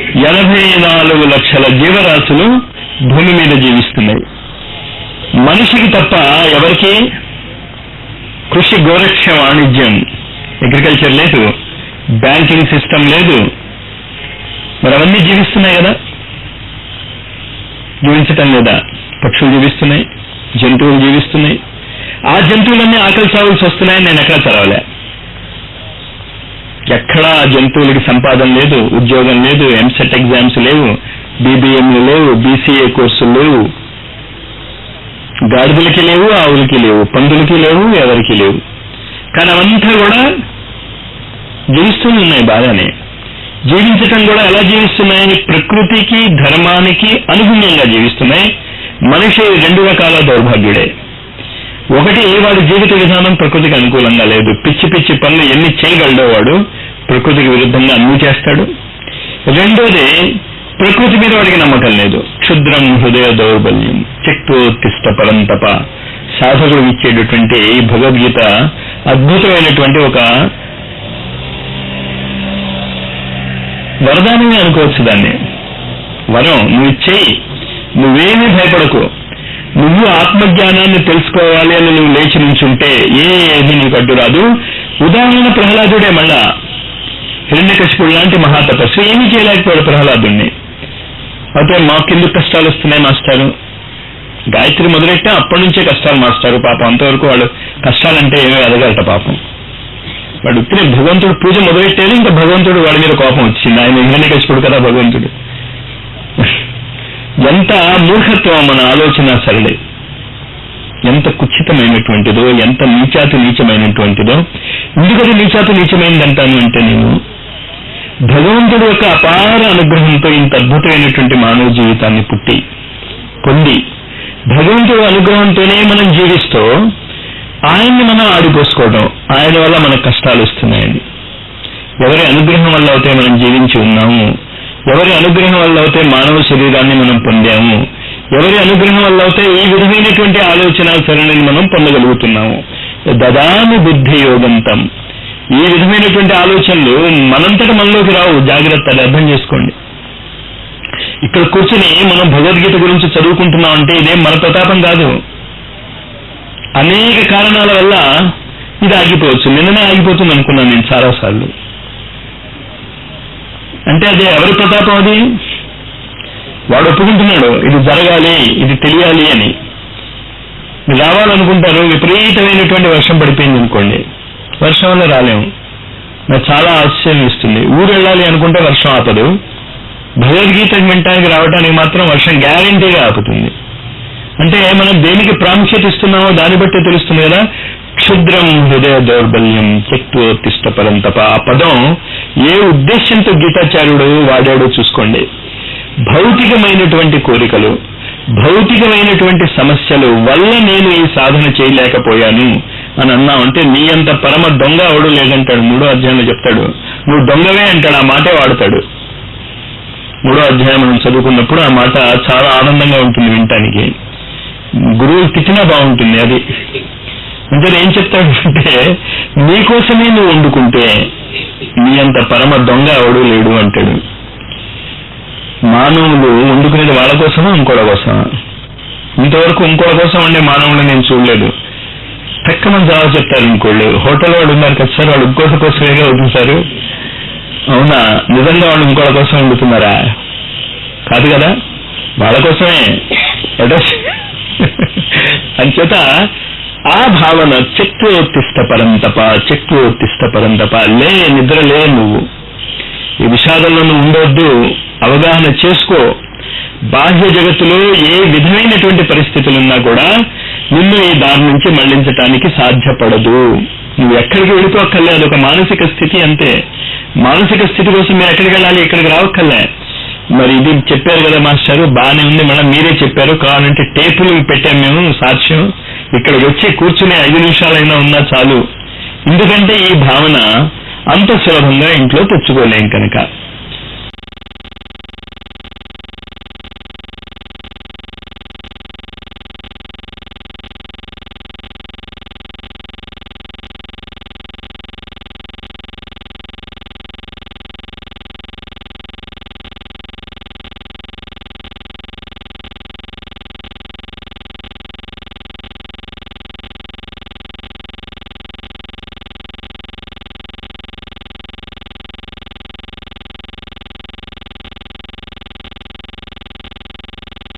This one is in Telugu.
ఎనభై నాలుగు లక్షల జీవరాశులు భూమి మీద జీవిస్తున్నాయి. మనిషికి తప్ప ఎవరికి కృషి గోరక్ష వాణిజ్యం అగ్రికల్చర్ లేదు బ్యాంకింగ్ సిస్టమ్ లేదు. మరి అవన్నీ జీవిస్తున్నాయి కదా. జీవించటం లేదా? పక్షులు జీవిస్తున్నాయి జంతువులు జీవిస్తున్నాయి. ఆ జంతువులన్నీ ఆకలి చావులు వస్తున్నాయని నేను ఎక్కడ చదవలే ఎక్కడా జంతువులకి సంపాదన లేదు ఉద్యోగం లేదు ఎంసెట్ ఎగ్జామ్స్ లేవు బీబీఎంలు లేవు బీసీఏ కోర్సులు లేవు. గాడిదలకి లేవు ఆవులకి లేవు పందులకి లేవు ఎవరికి లేవు. కానీ అవంతా కూడా జీవిస్తూనే ఉన్నాయి బాగానే. జీవించటం కూడా ఎలా జీవిస్తున్నాయని ప్రకృతికి ధర్మానికి అనుగుణ్యంగా జీవిస్తున్నాయి. మనిషి రెండు రకాల దౌర్భాగ్యుడే. ఒకటి వాడి జీవిత విధానం ప్రకృతికి అనుకూలంగా లేదు. పిచ్చి పిచ్చి పనులు ఎన్ని చేయగలడో వాడు. ప్రకృతికి విరుద్ధంగా అన్నీ చేస్తాడు. రెండోది ప్రకృతి మీద వాడికి నమ్మకం లేదు. క్షుద్రం హృదయ దౌర్బల్యం చిక్తోత్తిష్ట పరంతప. సాధకుడు ఇచ్చేటటువంటి ఈ భగవద్గీత అద్భుతమైనటువంటి ఒక వరదానమే అనుకోవచ్చు దాన్ని. వరం నువ్వు ఇచ్చేయి నువ్వేమీ భయపడకు. నువ్వు ఆత్మజ్ఞానాన్ని తెలుసుకోవాలి అని నువ్వు లేచి నుంచుంటే ఏది నీకు అడ్డు రాదు ఉదాహరణ ప్రహ్లాదుడే మళ్ళా. హిరణ్యకశిపుడు లాంటి మహాతపస్సు ఏమీ చేయలేకపోయాడు ప్రహ్లాదుణ్ణి. అయితే మాకెందుకు కష్టాలు వస్తున్నాయి మాస్టారు? గాయత్రి మొదలెట్టా అప్పటి నుంచే కష్టాలు మాస్టారు పాపం. అంతవరకు వాళ్ళు కష్టాలంటే ఏమీ అడగలట పాపం. వాడు ఉత్తినే భగవంతుడు పూజ మొదలెట్టేది ఇంకా భగవంతుడు వాడి మీద కోపం వచ్చింది. ఆయన హిరణ్యకశిపుడు కదా భగవంతుడు. ఎంత మూర్ఖత్వం మన ఆలోచన సరళి. ఎంత కుచితమైనటువంటిదో ఎంత నీచాతి నీచమైనటువంటిదో. ఎందుకది నీచాతి నీచమైందంటాను అంటే నేను? భగవంతుడి యొక్క అపార అనుగ్రహంతో ఇంత అద్భుతమైనటువంటి మానవ జీవితాన్ని పుట్టి పొంది భగవంతుడి అనుగ్రహంతోనే మనం జీవిస్తూ ఆయన్ని మనం ఆడిపోసుకోవడం ఆయన వల్ల మనకు కష్టాలు వస్తున్నాయండి. ఎవరి అనుగ్రహం వల్ల అయితే మనం జీవించి ఉన్నాము? ఎవరి అనుగ్రహం వల్ల అయితే మానవ శరీరాన్ని మనం పొందాము? ఎవరి అనుగ్రహం వల్ల అయితే ఈ విధమైనటువంటి ఆలోచన సరణిని మనం పొందగలుగుతున్నాము? దదామి బుద్ధి యోగంతం. ఈ విధమైనటువంటి ఆలోచనలు మనంతట మనలోకి రావు. జాగ్రత్త అర్థం చేసుకోండి. ఇక్కడ కూర్చుని మనం భగవద్గీత గురించి చదువుకుంటున్నాం అంటే ఇదేం మన ప్రతాపం కాదు. అనేక కారణాల వల్ల ఇది ఆగిపోవచ్చు. నిన్ననే ఆగిపోతుంది అనుకున్నాను నేను చాలాసార్లు. అంటే అది ఎవరి ప్రతాపం అది? వాడు ఒప్పుకుంటున్నాడు ఇది జరగాలి ఇది తెలియాలి అని. రావాలనుకుంటారు విపరీతమైనటువంటి వర్షం పడిపోయింది అనుకోండి వర్షం వల్ల రాలేము. నాకు చాలా ఆశ్చర్యం ఇస్తుంది ఊరు వెళ్ళాలి అనుకుంటే వర్షం ఆపదు. భగవద్గీత వినటానికి రావడానికి మాత్రం వర్షం గ్యారంటీగా ఆపుతుంది. అంటే మనం దేనికి ప్రాముఖ్యత ఇస్తున్నామో దాన్ని బట్టి తెలుస్తుంది కదా. క్షుద్రం హృదయ దౌర్బల్యం చెక్తోత్తిష్ట పరంతప. ఆ పదం ఏ ఉద్దేశంతో గీతాచార్యుడు వాడాడో చూసుకోండి. భౌతికమైనటువంటి కోరికలు భౌతికమైనటువంటి సమస్యలు వల్ల నేను ఈ సాధన చేయలేకపోయాను. అని అన్నామంటే నీ అంత పరమ దొంగ అవడు లేదంటాడు. మూడో అధ్యాయంలో చెప్తాడు. నువ్వు దొంగవే అంటాడు ఆ మాటే వాడతాడు. మూడో అధ్యాయం మనం చదువుకున్నప్పుడు ఆ మాట చాలా ఆనందంగా ఉంటుంది వినటానికి. గురువు తిట్టినా బాగుంటుంది అది. అంటే ఏం చెప్తాడు అంటే నీకోసమే నువ్వు వండుకుంటే నీ అంత పరమ దొంగ ఎవడు లేడు అంటాడు. మానవులు వండుకునేది వాళ్ళ కోసమా ఇంకోళ్ళ కోసమా? ఇంతవరకు ఇంకోళ్ళ కోసం అంటే మానవులు నేను చూడలేదు. తక్కమని జవాబు చెప్తారు ఇంకోళ్ళు. హోటల్ వాడు ఉన్నారు కదా సార్ వాడు ఇంకోటి కోసమేగా వదులుతారు అవునా? నిజంగా వాళ్ళు ఇంకోటి కోసం వండుతున్నారా కాదు కదా? వాళ్ళ కోసమే. అంచేత ఆ భావన చెక్తోత్తిష్ట పరంతప చెక్తోత్తిష్ట పరంతప లే నిద్ర లే నువ్వు. ఈ విషాదంలో నువ్వు ఉండొద్దు. అవగాహన చేసుకో. బాహ్య జగత్తులో ఏ విధమైనటువంటి పరిస్థితులున్నా కూడా నిన్ను ఈ దారి నుంచి మళ్ళించటానికి సాధ్యపడదు. నువ్వు ఎక్కడికి వెళ్ళిపోక్కర్లే అదొక మానసిక స్థితి అంతే. మానసిక స్థితి కోసం మీరు ఎక్కడికి వెళ్ళాలి ఇక్కడికి రావక్కర్లే. మరి ఇది చెప్పారు కదా మాస్టారు బాగానే ఉంది మళ్ళీ మీరే చెప్పారు. కావాలంటే టేపులు పెట్టాం మేము సాక్ష్యం. ఇక్కడికి వచ్చి కూర్చునే ఐదు నిమిషాలైనా ఉన్నా చాలు. ఎందుకంటే ఈ భావన అంత సులభంగా ఇంట్లో తెచ్చుకోలేం కనుక.